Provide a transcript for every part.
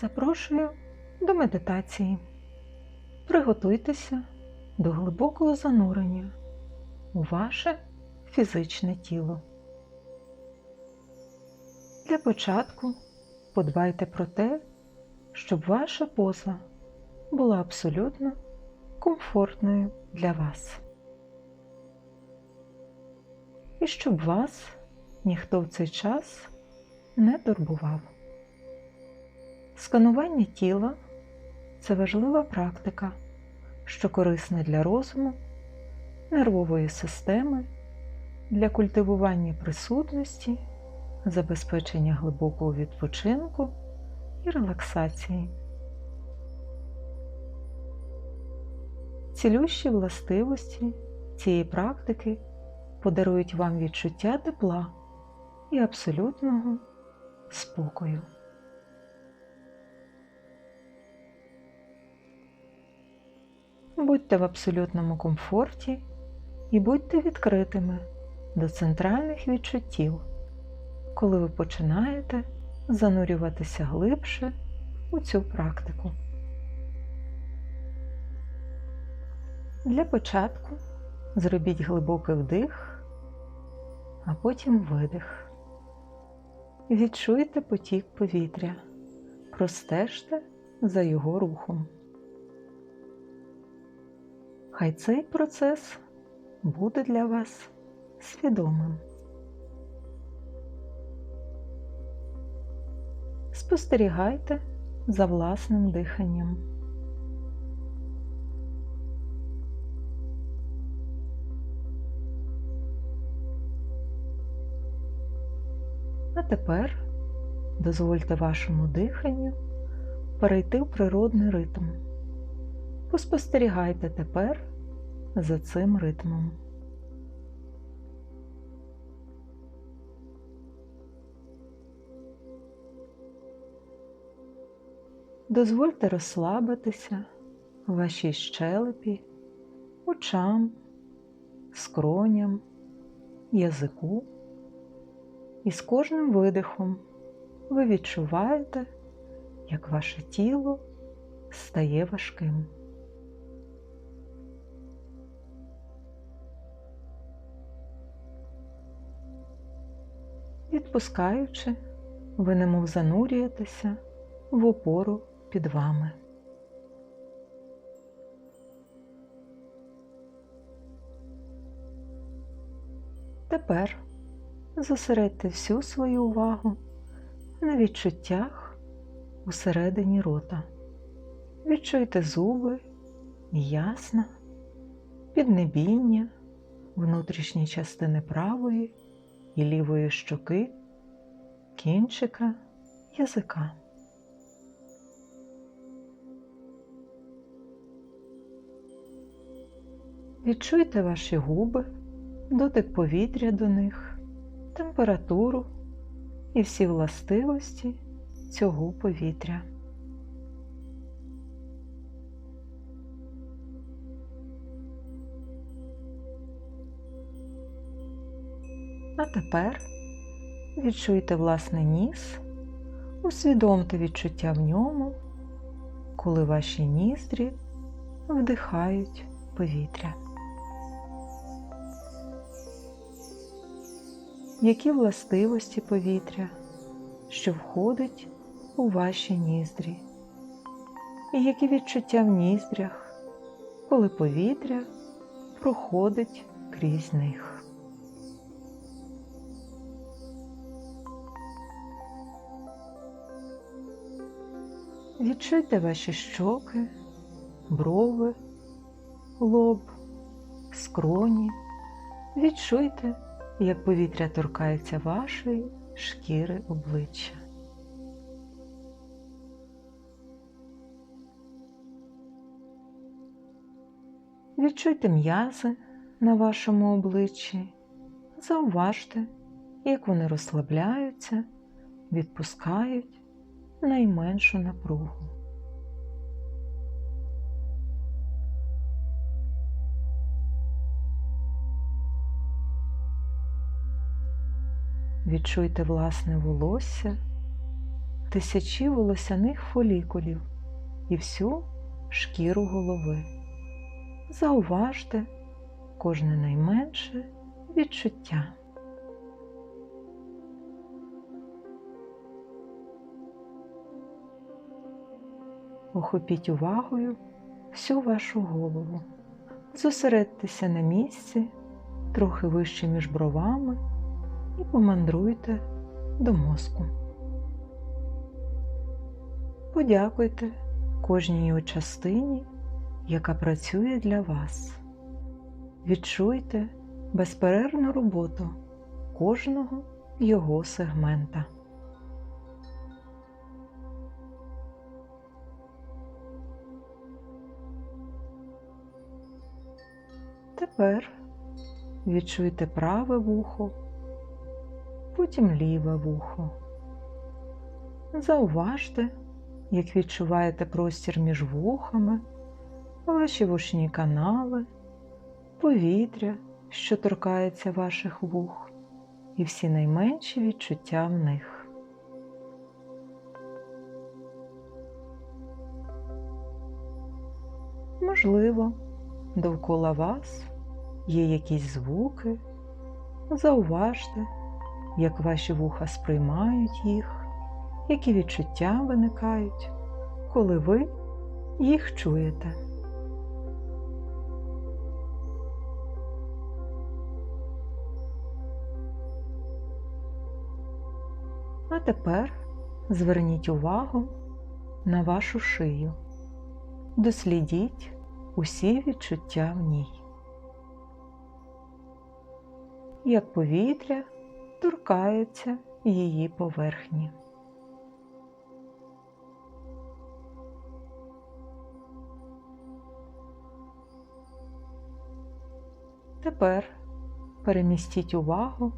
Запрошую до медитації. Приготуйтеся до глибокого занурення у ваше фізичне тіло. Для початку подбайте про те, щоб ваша поза була абсолютно комфортною для вас. І щоб вас ніхто в цей час не турбував. Сканування тіла це важлива практика, що корисна для розуму, нервової системи, для культивування присутності, забезпечення глибокого відпочинку і релаксації. Цілющі властивості цієї практики подарують вам відчуття тепла і абсолютного спокою. Будьте в абсолютному комфорті і будьте відкритими до центральних відчуттів, коли ви починаєте занурюватися глибше у цю практику. Для початку зробіть глибокий вдих, а потім видих. Відчуйте потік повітря, простежте за його рухом. Хай цей процес буде для вас свідомим. Спостерігайте за власним диханням. А тепер дозвольте вашому диханню перейти в природний ритм. Поспостерігайте тепер за цим ритмом. Дозвольте розслабитися вашій щелепі, очам, скроням, язику. І з кожним видихом ви відчуваєте, як ваше тіло стає важким. Відпускаючи, ви немов занурюєтеся в опору під вами. Тепер зосередьте всю свою увагу на відчуттях усередині рота. Відчуйте зуби, ясна, піднебіння, внутрішні частини правої і лівої щоки, кінчика, язика. Відчуйте ваші губи, дотик повітря до них, температуру і всі властивості цього повітря. А тепер відчуйте власний ніс, усвідомте відчуття в ньому, коли ваші ніздрі вдихають повітря. Які властивості повітря, що входить у ваші ніздрі, і які відчуття в ніздрях, коли повітря проходить крізь них. Відчуйте ваші щоки, брови, лоб, скроні. Відчуйте, як повітря торкається вашої шкіри обличчя. Відчуйте м'язи на вашому обличчі, зауважте, як вони розслабляються, відпускають найменшу напругу. Відчуйте власне волосся, тисячі волосяних фолікулів і всю шкіру голови. Зауважте кожне найменше відчуття. Охопіть увагою всю вашу голову. Зосередьтеся на місці, трохи вище між бровами, і помандруйте до мозку. Подякуйте кожній його частині, яка працює для вас. Відчуйте безперервну роботу кожного його сегмента. Тепер відчуйте праве вухо, потім ліве вухо. Зауважте, як відчуваєте простір між вухами, ваші вушні канали, повітря, що торкається ваших вух, і всі найменші відчуття в них. Можливо, довкола вас є якісь звуки, зауважте, як ваші вуха сприймають їх, які відчуття виникають, коли ви їх чуєте. А тепер зверніть увагу на вашу шию. Дослідіть усі відчуття в ній. Як повітря торкається її поверхні. Тепер перемістіть увагу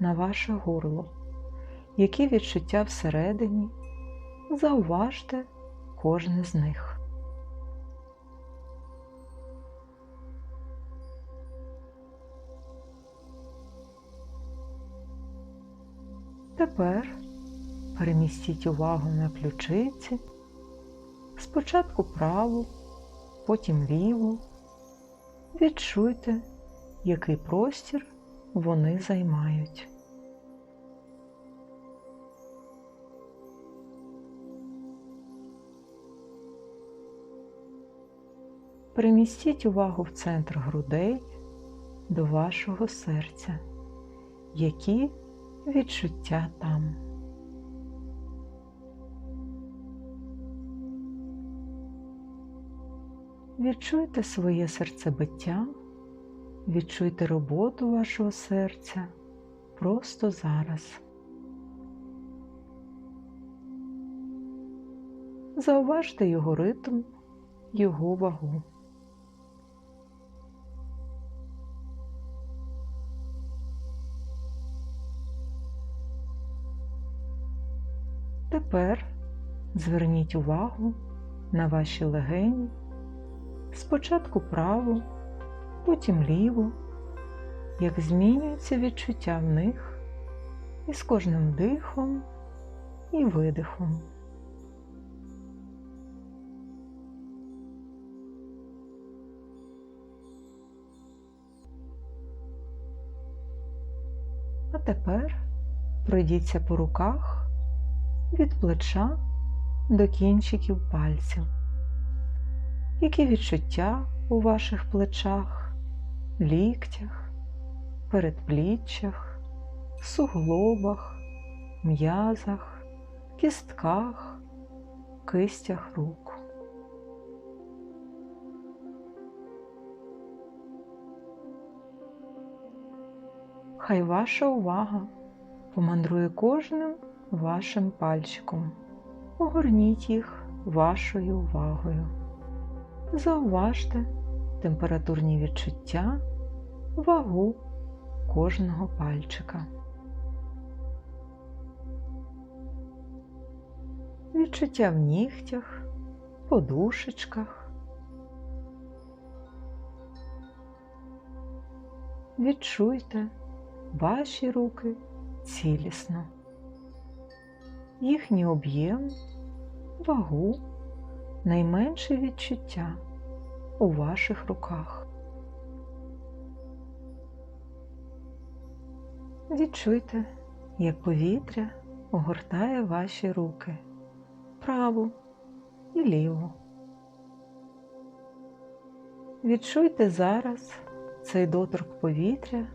на ваше горло, які відчуття всередині, зауважте кожне з них. Тепер перемістіть увагу на ключиці, спочатку праву, потім ліву. Відчуйте, який простір вони займають. Перемістіть увагу в центр грудей до вашого серця, які відчуття там. Відчуйте своє серцебиття, відчуйте роботу вашого серця просто зараз. Зауважте його ритм, його вагу. Тепер зверніть увагу на ваші легені, спочатку праву, потім ліву, як змінюється відчуття в них із кожним дихом і видихом. А тепер пройдіться по руках від плеча до кінчиків пальців. Які відчуття у ваших плечах, ліктях, передпліччях, суглобах, м'язах, кістках, кистях рук. Хай ваша увага помандрує кожним вашим пальчиком. Огорніть їх вашою увагою. Зауважте температурні відчуття, вагу кожного пальчика. Відчуття в нігтях, подушечках. Відчуйте ваші руки цілісно їхній об'єм, вагу, найменше відчуття у ваших руках. Відчуйте, як повітря огортає ваші руки праву і ліву. Відчуйте зараз цей доторк повітря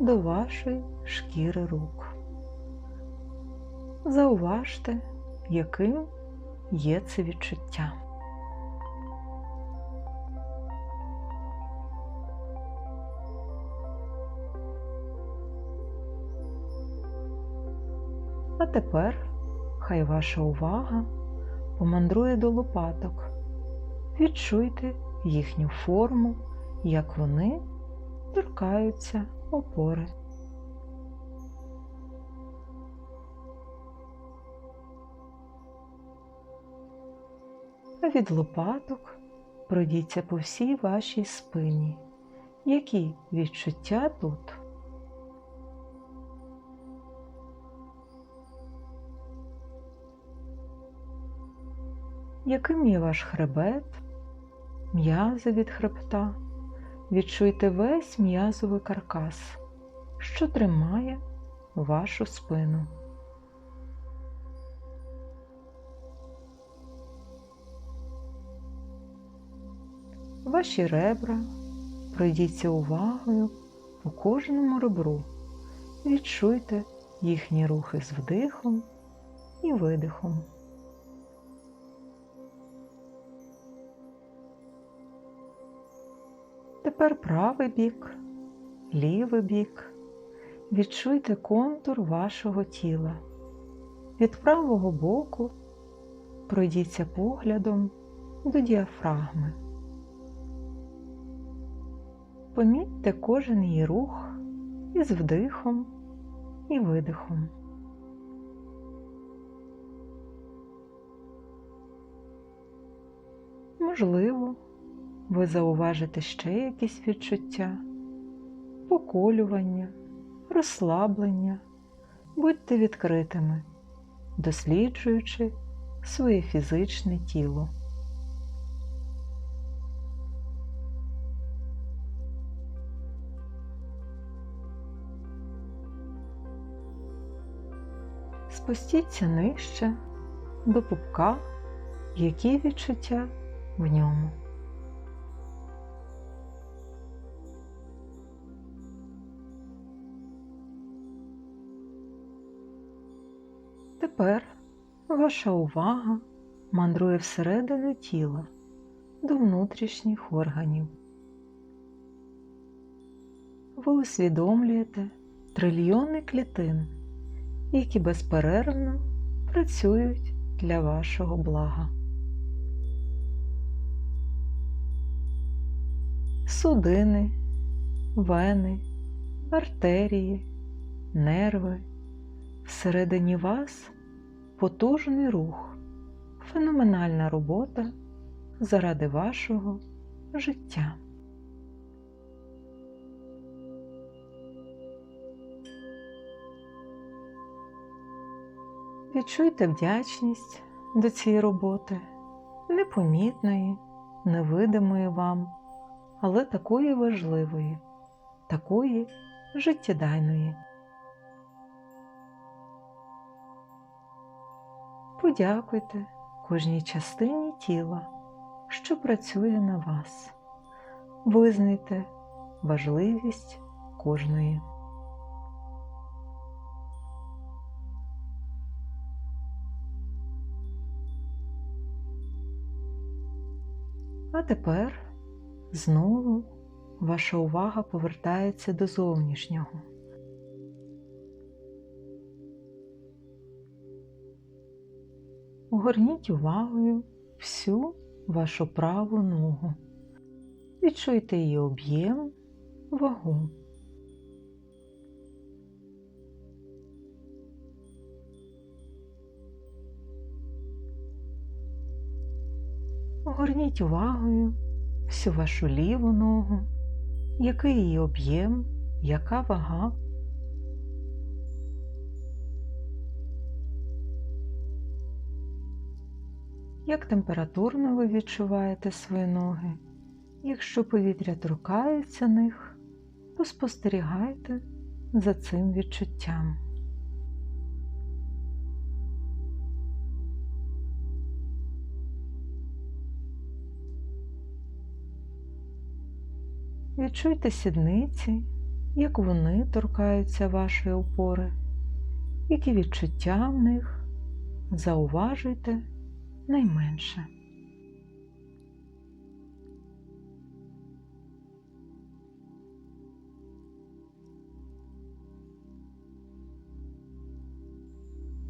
до вашої шкіри рук. Зауважте, яким є це відчуття. А тепер хай ваша увага помандрує до лопаток. Відчуйте їхню форму, як вони торкаються опори. Від лопаток пройдіться по всій вашій спині. Які відчуття тут? Яким є ваш хребет, м'язи від хребта? Відчуйте весь м'язовий каркас, що тримає вашу спину. Ваші ребра пройдіться увагою по кожному ребру. Відчуйте їхні рухи з вдихом і видихом. Тепер правий бік, лівий бік. Відчуйте контур вашого тіла. Від правого боку пройдіться поглядом до діафрагми. Помітьте кожен її рух із вдихом і видихом. Можливо, ви зауважите ще якісь відчуття, поколювання, розслаблення, будьте відкритими, досліджуючи своє фізичне тіло. Спустіться нижче до пупка, які відчуття в ньому. Тепер ваша увага мандрує всередину тіла до внутрішніх органів. Ви усвідомлюєте трильйони клітин, які безперервно працюють для вашого блага. Судини, вени, артерії, нерви. Всередині вас потужний рух, феноменальна робота заради вашого життя. Відчуйте вдячність до цієї роботи, непомітної, невидимої вам, але такої важливої, такої життєдайної. Подякуйте кожній частині тіла, що працює на вас. Визнайте важливість кожної. Тепер знову ваша увага повертається до зовнішнього. Огорніть увагою всю вашу праву ногу. Відчуйте її об'єм, вагу. Огорніть увагою всю вашу ліву ногу, який її об'єм, яка вага. як температурно ви відчуваєте свої ноги. Якщо повітря торкається них, поспостерігайте за цим відчуттям. Відчуйте сідниці, як вони торкаються вашої опори, які відчуття в них зауважуйте найменше.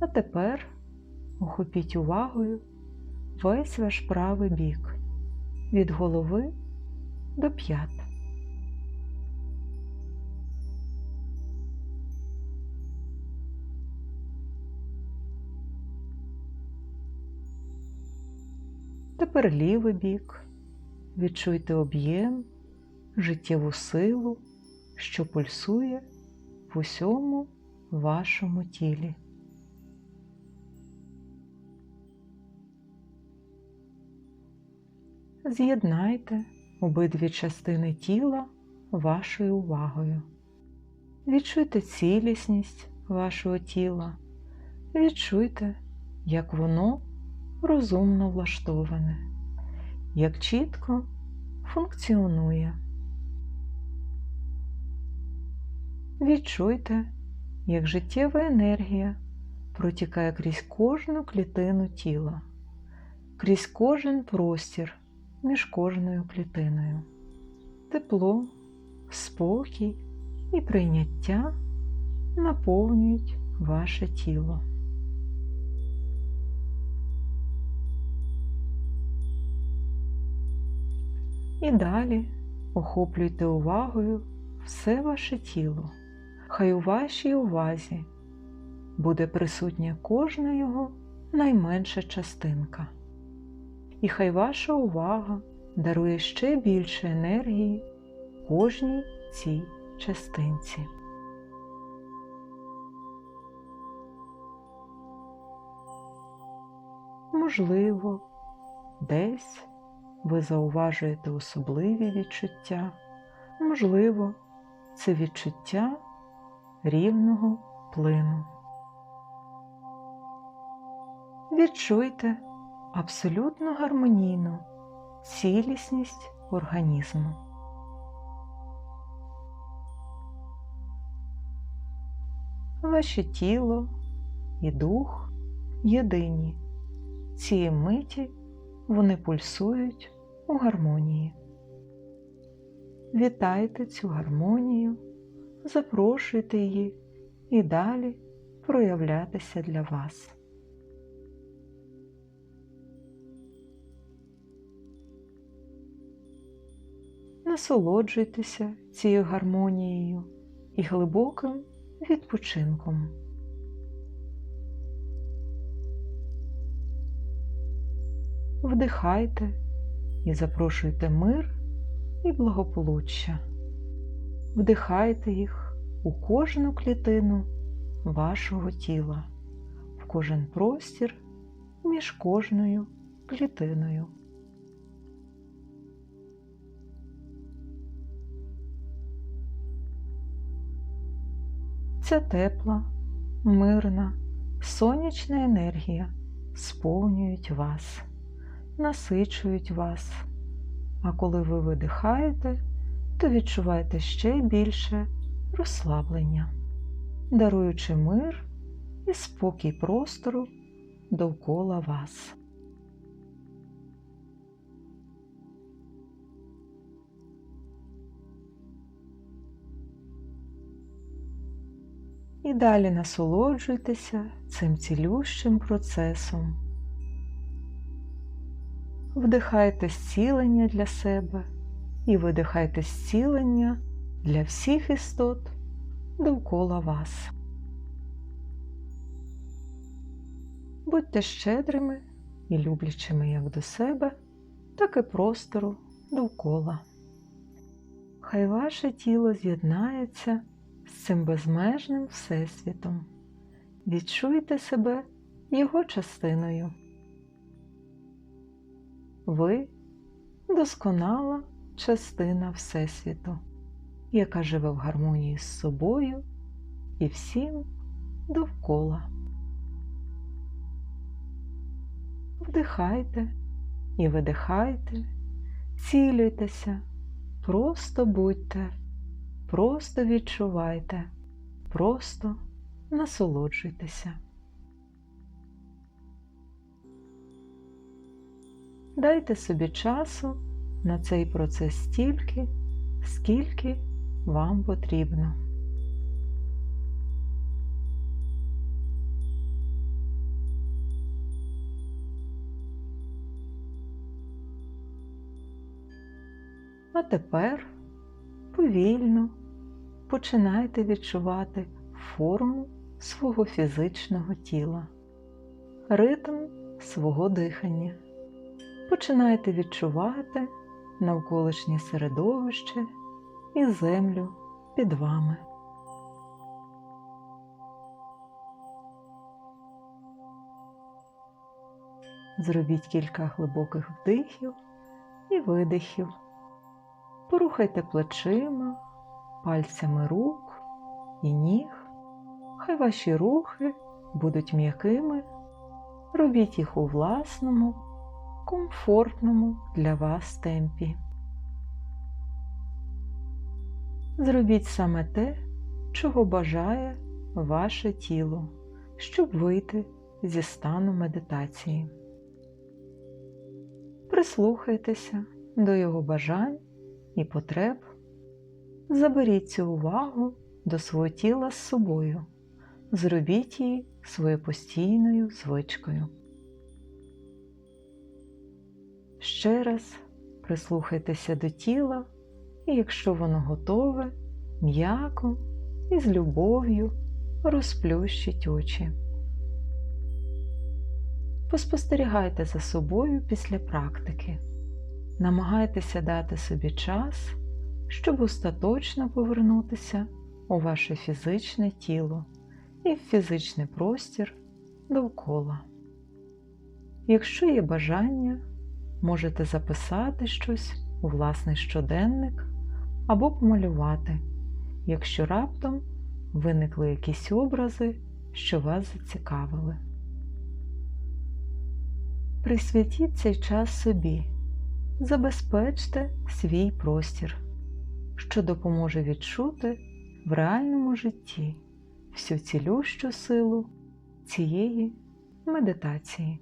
А тепер охопіть увагою весь ваш правий бік від голови до п'ят. Тепер лівий бік. Відчуйте об'єм, життєву силу, що пульсує в усьому вашому тілі. З'єднайте обидві частини тіла вашою увагою. Відчуйте цілісність вашого тіла, відчуйте, як воно розумно влаштоване, як чітко функціонує. Відчуйте, як життєва енергія протікає крізь кожну клітину тіла, крізь кожен простір між кожною клітиною. Тепло, спокій і прийняття наповнюють ваше тіло. І далі охоплюйте увагою все ваше тіло. Хай у вашій увазі буде присутня кожна його найменша частинка. І хай ваша увага дарує ще більше енергії кожній цій частинці. Можливо, десь ви зауважуєте особливі відчуття, можливо, це відчуття рівного плину. Відчуйте абсолютно гармонійну цілісність організму. Ваше тіло і дух єдині. Цієї миті вони пульсують у гармонії. Вітайте цю гармонію, запрошуйте її і далі проявлятися для вас. Насолоджуйтеся цією гармонією і глибоким відпочинком. Вдихайте і запрошуйте мир і благополуччя. Вдихайте їх у кожну клітину вашого тіла, в кожен простір між кожною клітиною. Ця тепла, мирна, сонячна енергія сповнюють вас насичують вас, а коли ви видихаєте, то відчуваєте ще більше розслаблення, даруючи мир і спокій простору довкола вас. І далі насолоджуйтеся цим цілющим процесом. Вдихайте зцілення для себе і видихайте зцілення для всіх істот довкола вас. Будьте щедрими і люблячими як до себе, так і простору довкола. Хай ваше тіло з'єднається з цим безмежним Всесвітом. Відчуйте себе його частиною. Ви досконала частина Всесвіту, яка живе в гармонії з собою і всім довкола. Вдихайте і видихайте, цілюйтеся, просто будьте, просто відчувайте, просто насолоджуйтеся. Дайте собі часу на цей процес стільки, скільки вам потрібно. А тепер повільно починайте відчувати форму свого фізичного тіла, ритм свого дихання. Починайте відчувати навколишнє середовище і землю під вами. Зробіть кілька глибоких вдихів і видихів. Порухайте плечима, пальцями рук і ніг. Хай ваші рухи будуть м'якими. Робіть їх у власному, комфортному для вас темпі. Зробіть саме те, чого бажає ваше тіло, щоб вийти зі стану медитації. Прислухайтеся до його бажань і потреб, заберіть цю увагу до свого тіла з собою, зробіть її своєю постійною звичкою. Ще раз прислухайтеся до тіла, і якщо воно готове, м'яко і з любов'ю розплющіть очі. Поспостерігайте за собою після практики. Намагайтеся дати собі час, щоб остаточно повернутися у ваше фізичне тіло і в фізичний простір довкола. Якщо є бажання, можете записати щось у власний щоденник або помалювати, якщо раптом виникли якісь образи, що вас зацікавили. Присвятіть цей час собі, забезпечте свій простір, що допоможе відчути в реальному житті всю цілющу силу цієї медитації.